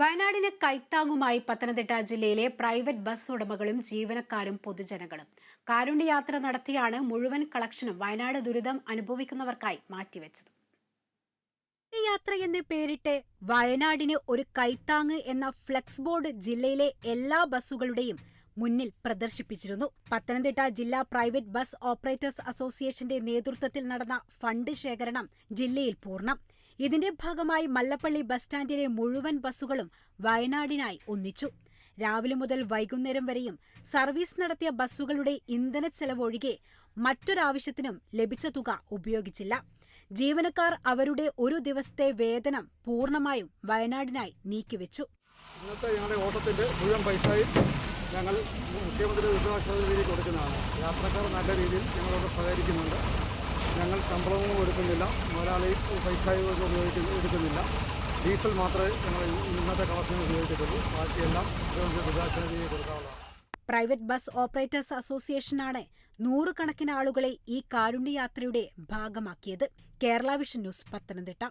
വയനാടിന് കൈത്താങ്ങുമായി പത്തനംതിട്ട ജില്ലയിലെ private bus ഉടമകളും ജീവനക്കാരും പൊതുജനങ്ങളും. കാരുണ്യയാത്ര നടത്തിയാണ് മുഴുവൻ കളക്ഷനും വയനാട് ദുരിതം അനുഭവിക്കുന്നവർക്കായി മാറ്റിവെച്ചത്. യാത്ര എന്ന് പേരിട്ട് വയനാടിന് ഒരു കൈത്താങ് എന്ന ഫ്ലെക്സ് ബോർഡ് ജില്ലയിലെ എല്ലാ ബസ്സുകളുടെയും മുന്നിൽ പ്രദർശിപ്പിച്ചിരുന്നു. പത്തനംതിട്ട ജില്ലാ പ്രൈവറ്റ് ബസ് ഓപ്പറേറ്റേഴ്സ് അസോസിയേഷന്റെ നേതൃത്വത്തിൽ നടന്ന ഫണ്ട് ശേഖരണം ജില്ലയിൽ പൂർണം. ഇതിന്റെ ഭാഗമായി മല്ലപ്പള്ളി ബസ് സ്റ്റാൻഡിലെ മുഴുവൻ ബസ്സുകളും വയനാടിനായി ഒന്നിച്ചു. രാവിലെ മുതൽ വൈകുന്നേരം വരെയും സർവീസ് നടത്തിയ ബസ്സുകളുടെ ഇന്ധന ചെലവൊഴികെ മറ്റൊരാവശ്യത്തിനും ലഭിച്ച തുക ഉപയോഗിച്ചില്ല. ജീവനക്കാർ അവരുടെ ഒരു ദിവസത്തെ വേതനം പൂർണമായും വയനാടിനായി നീക്കിവെച്ചു. ഇന്നത്തെ ഞങ്ങളുടെ ഓട്ടത്തിന്റെ മുഴുവൻ പൈസയും ഞങ്ങൾ മുഖ്യമന്ത്രി ദുരിതാശ്വാസ രീതിയിൽ കൊടുക്കുന്നതാണ്. യാത്രക്കാർ നല്ല രീതിയിൽ ഞങ്ങളോട് സഹകരിക്കുന്നുണ്ട്. ഞങ്ങൾ ശമ്പളവും എടുക്കുന്നില്ല. മുതലാളി പൈസയും ഉപയോഗിച്ച് എടുക്കുന്നില്ല. ഡീസൽ മാത്രമേ ഞങ്ങൾ ഇന്നത്തെ കളക്ഷന് ഉപയോഗിച്ചിട്ടുള്ളൂ ബാക്കിയെല്ലാം ദുരിതാശ്വാസ കൊടുക്കാനുള്ളതാണ് പ്രൈവറ്റ് ബസ് ഓപ്പറേറ്റേഴ്സ് അസോസിയേഷനാണ് നൂറുകണക്കിന് ആളുകളെ ഈ കാരുണ്യയാത്രയുടെ ഭാഗമാക്കിയത്. Kerala vision news Pathanamthitta.